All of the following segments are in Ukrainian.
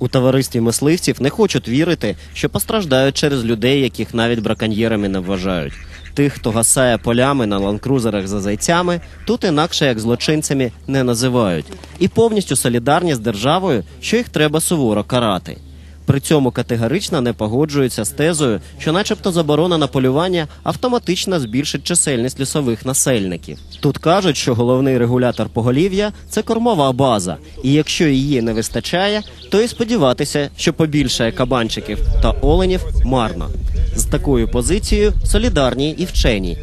У товаристві мисливців не хочуть вірити, що постраждають через людей, яких навіть браконьєрами не вважають. Тих, хто гасає полями на ланкрузерах за зайцями, тут інакше як злочинцями не називають, і повністю солідарні з державою, що їх треба суворо карати. При цьому категорично не погоджуються з тезою, що, начебто, заборона на полювання автоматично збільшить чисельність лісових насельників. Тут кажуть, що головний регулятор поголів'я це кормова база, і якщо її не вистачає, то і сподіватися, що побільшає кабанчиків та оленів марно. З такою позицією солідарні і вчені.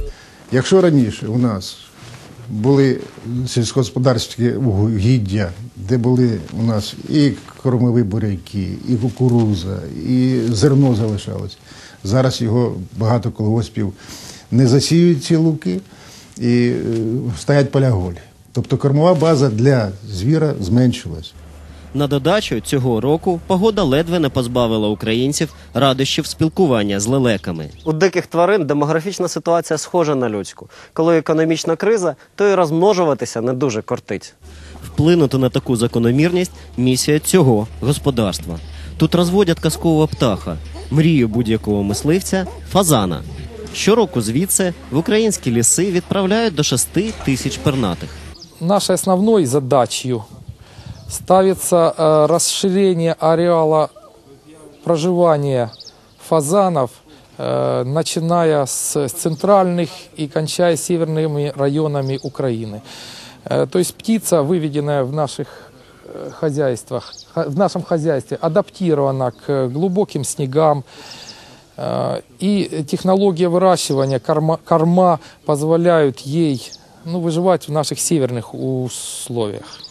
Якщо раніше у нас були сільськогосподарські угіддя, де були у нас і кормові буряки, і кукуруза, і зерно залишалось. Зараз його багато колгоспів не засіюють ці луки і е, стоять поля голі. Тобто кормова база для звіра зменшилась. На додачу цього року погода ледве не позбавила українців радощів спілкування з лелеками. У диких тварин демографічна ситуація схожа на людську. Коли економічна криза, то і розмножуватися не дуже кортить. Вплинути на таку закономірність місія цього господарства. Тут розводять казкового птаха, мрію будь-якого мисливця фазана. Щороку звідси в українські ліси відправляють до 6 тисяч пернатих. Нашей основной задачей ставится э, расширение ареала проживания фазанов, э, начиная с центральных и кончая северными районами Украины. Э, То есть птица, выведенная в наших хозяйствах, в нашем хозяйстве, адаптирована к глубоким снегам, И технология выращивания корма, корма позволяют ей ну, выживать в наших северных условиях.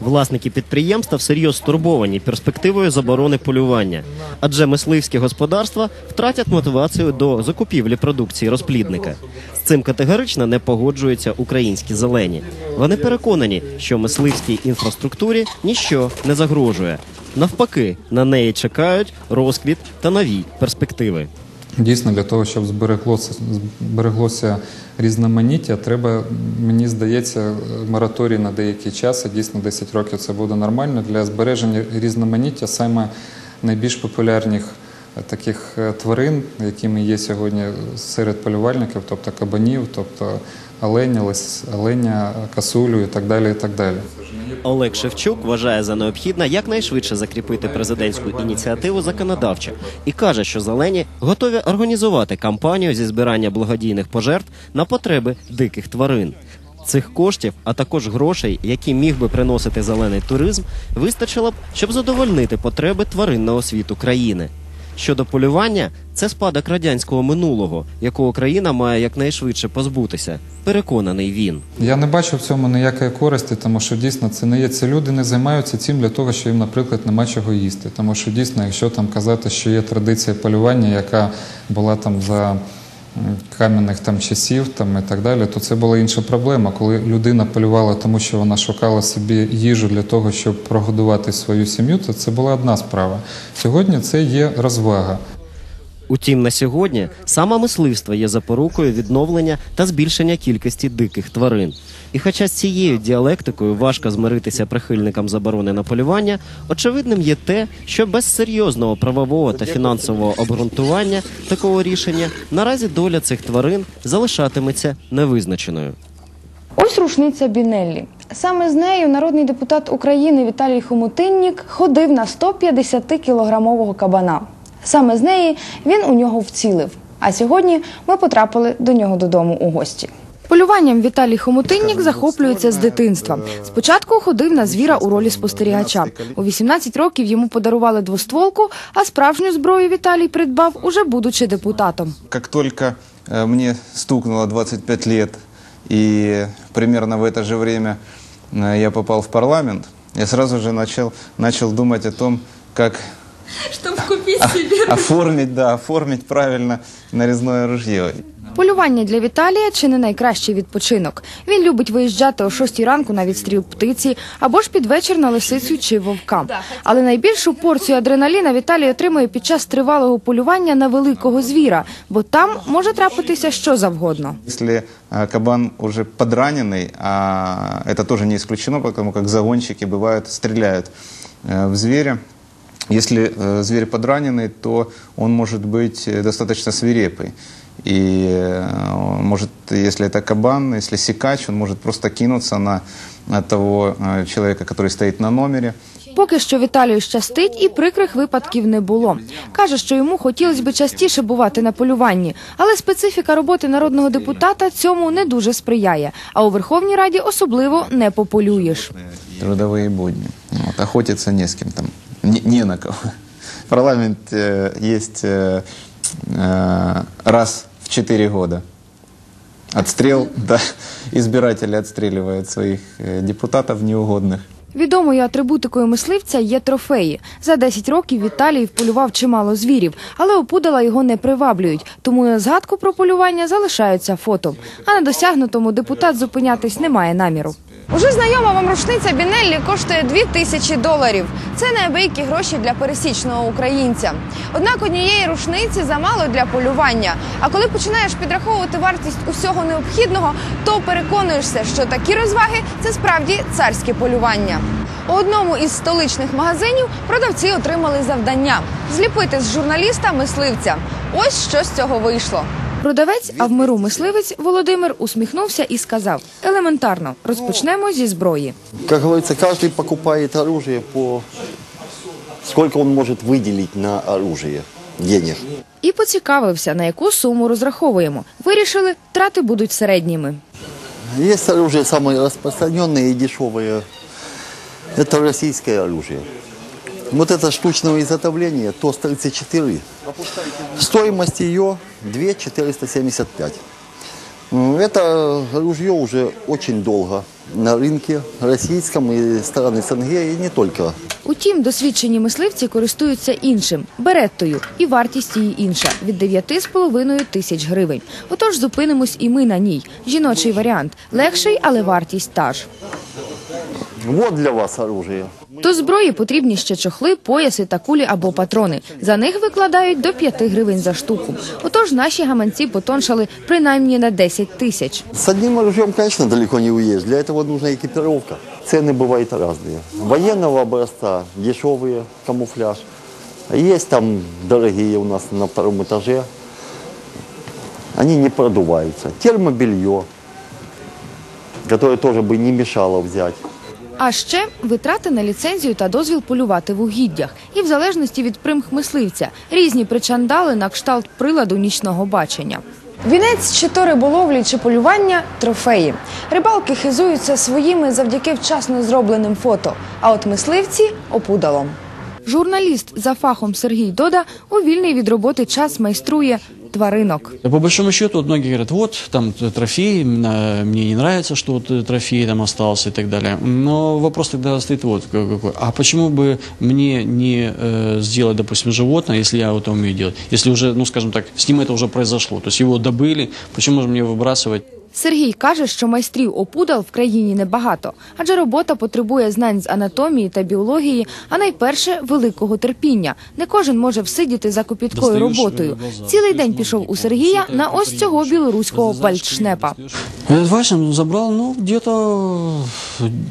Власники підприємства всерйоз стурбовані перспективою заборони полювання, адже мисливські господарства втратять мотивацію до закупівлі продукції розплідника. З цим категорично не погоджуються українські зелені. Вони переконані, що мисливській інфраструктурі ніщо не загрожує. Навпаки, на неї чекають розквіт та нові перспективи. Дійсно, для того, щоб збереглося, збереглося різноманіття, треба, мені здається, мораторій на деякий час, і дійсно 10 років це буде нормально. Для збереження різноманіття саме найбільш популярних таких е, тварин, якими є сьогодні серед полювальників, тобто кабанів, тобто оленя, лис, оленя, касулю і так далі. І так далі. Олег Шевчук вважає за необхідне якнайшвидше закріпити президентську ініціативу законодавчо і каже, що зелені готові організувати кампанію зі збирання благодійних пожертв на потреби диких тварин. Цих коштів, а також грошей, які міг би приносити зелений туризм, вистачило б, щоб задовольнити потреби тваринного світу країни. Щодо полювання, це спадок радянського минулого, якого країна має якнайшвидше позбутися. Переконаний він. Я не бачу в цьому ніякої користі, тому що дійсно це не є. Це люди не займаються цим для того, що їм, наприклад, нема чого їсти. Тому що дійсно, якщо там казати, що є традиція полювання, яка була там за кам'яних там часів там і так далі, то це була інша проблема. Коли людина полювала, тому що вона шукала собі їжу для того, щоб прогодувати свою сім'ю, то це була одна справа. Сьогодні це є розвага. Утім, на сьогодні саме мисливство є запорукою відновлення та збільшення кількості диких тварин. І хоча з цією діалектикою важко змиритися прихильникам заборони на полювання, очевидним є те, що без серйозного правового та фінансового обґрунтування такого рішення наразі доля цих тварин залишатиметься невизначеною. Ось рушниця Бінеллі. Саме з нею народний депутат України Віталій Хомутиннік ходив на 150-кілограмового кабана. Саме з неї він у нього вцілив. А сьогодні ми потрапили до нього додому у гості. Полюванням Віталій Хомутиннік захоплюється з дитинства. Спочатку ходив на звіра у ролі спостерігача. У 18 років йому подарували двостволку, а справжню зброю Віталій придбав уже будучи депутатом. Как только э, мне стукнуло 25 лет, и примерно в это же время э, я попал в парламент, я сразу же начал, начал думать о том, как Чтобы купить себе. оформить, да, оформить правильно нарезное ружье. Полювання для Віталія чи не найкращий відпочинок. Він любить виїжджати о 6 ранку на відстріл птиці або ж під вечір на лисицю чи вовка. Але найбільшу порцію адреналіна Віталій отримує під час тривалого полювання на великого звіра, бо там може трапитися що завгодно. Если э, кабан уже подраненный, а это тоже не исключено, потому как загонщики бывают, стреляют э, в зверя, Если э, зверь подраненный, то он может быть э, достаточно свирепый. И э, он может, если это кабан, если сикач, он может просто кинуться на, на того э, человека, который стоит на номере. Поки що Віталію щастить і прикрих випадків не було. Каже, що йому хотілося б частіше бувати на полюванні, але специфіка роботи народного депутата цьому не дуже сприяє. А у Верховній Раді особливо не пополюєш. Трудовые будни. Вот, охотиться не с кем там, не, не на кого. Парламент э, есть э, э, раз в четыре года. Отстрел, да, избиратели отстреливают своих э, депутатов неугодных. Відомою атрибутикою мисливця є трофеї. За 10 років Віталій вполював чимало звірів, але опудала його не приваблюють. Тому на згадку про полювання залишаються фото. А на досягнутому депутат зупинятись не має наміру. Уже знайома вам рушниця Бінеллі коштує 2 тисячі доларів. Це неабиякі гроші для пересічного українця. Однак однієї рушниці замало для полювання. А коли починаєш підраховувати вартість усього необхідного, то переконуєшся, що такі розваги це справді царське полювання. У одному із столичних магазинів продавці отримали завдання зліпити з журналіста мисливця. Ось що з цього вийшло. Продавець, а в миру мисливець Володимир усміхнувся і сказав: елементарно, розпочнемо зі зброї. Как говорится, каждый покупает оружие по... Сколько он может выделить на оружие денег. І поцікавився, на яку суму розраховуємо. Вирішили, трати будуть середніми. Есть оружие самое распространенное и дешевое. Это российское оружие. Вот это штучного изготовления ТОС-34. Стоимость ее 2 475. М, Это ружье уже очень долго на рынке российском и страны СНГ, и не только. Утім, досвідчені мисливці користуються іншим береттою, і вартість її інша від 9,5 тисяч гривень. Отож зупинимось і ми на ній. Жіночий варіант легший, але вартість та ж. Вот для вас оружие. До зброї потрібні ще чохли, пояси та кулі або патрони. За них викладають до 5 гривень за штуку. Отож наші гаманці потоншали принаймні на 10 тисяч. С одним оружием, конечно, далеко не уедешь. Для этого нужна экипировка. Цены бывают разные. Военного образца, дешевые, камуфляж. Есть там дорогие у нас на втором этаже. Они не продуваются. Термобелье, которое тоже бы не мешало взять. А ще витрати на ліцензію та дозвіл полювати в угіддях. І в залежності від примх мисливця різні причандали на кшталт приладу нічного бачення. Вінець чи то риболовлі чи полювання трофеї. Рибалки хизуються своїми завдяки вчасно зробленим фото. А от мисливці опудалом. Журналіст за фахом Сергій Дода у вільний від роботи час майструє тваринок. По большому счету, вот многие говорят, вот, там т- трофей, мне не нравится, что вот э, трофей там остался и так далее. Но вопрос тогда стоит вот ка- какой. А почему бы мне не э, сделать, допустим, животное, если я это умею делать? Если уже, ну, скажем так, с ним это уже произошло, то есть его добыли, почему же мне выбрасывать? Сергій каже, що майстрів опудал в країні небагато, адже робота потребує знань з анатомії та біології, а найперше великого терпіння. Не кожен може всидіти за копіткою роботою. Цілий день пішов у Сергія на ось цього білоруського вальдшнепа. Этот вальшем забрал, ну, где-то,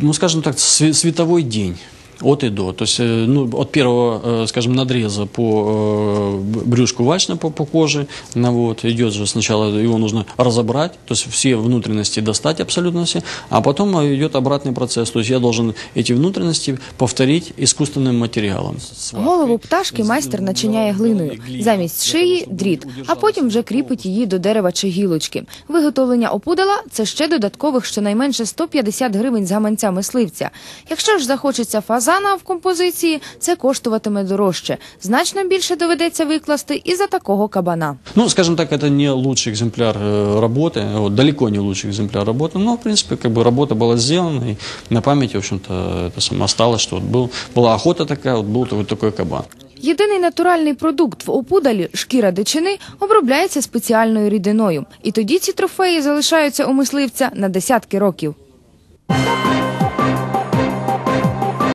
ну, скажем так, световой день. От и до. То есть, э, ну, от первого, э, скажем, надреза по э, б- брюшку вальшна по, по коже, ну, вот, идет же сначала, его нужно разобрать, то есть все внутренности достать абсолютно все, а потом э, идет обратный процесс. То есть я должен эти внутренности повторить искусственным материалом. Голову пташки майстер начиняє глиною. Замість шиї дріт, а потім вже кріпить її до дерева чи гілочки. Виготовлення опудала це ще додаткових щонайменше 150 гривень з гаманця мисливця. Якщо ж захочеться фазана в композиції, це коштуватиме дорожче. Значно більше доведеться викласти і за такого кабана. Ну, скажем так, это не лучший экземпляр э, работы, вот, далеко не лучший экземпляр работы, но, в принципе, как бы работа была сделана, и на памяти, в общем-то, это самое осталось, что вот был, была охота такая, вот был вот такой кабан. Єдиний натуральний продукт в опудалі шкіра дичини обробляється спеціальною рідиною, і тоді ці трофеї залишаються у мисливця на десятки років.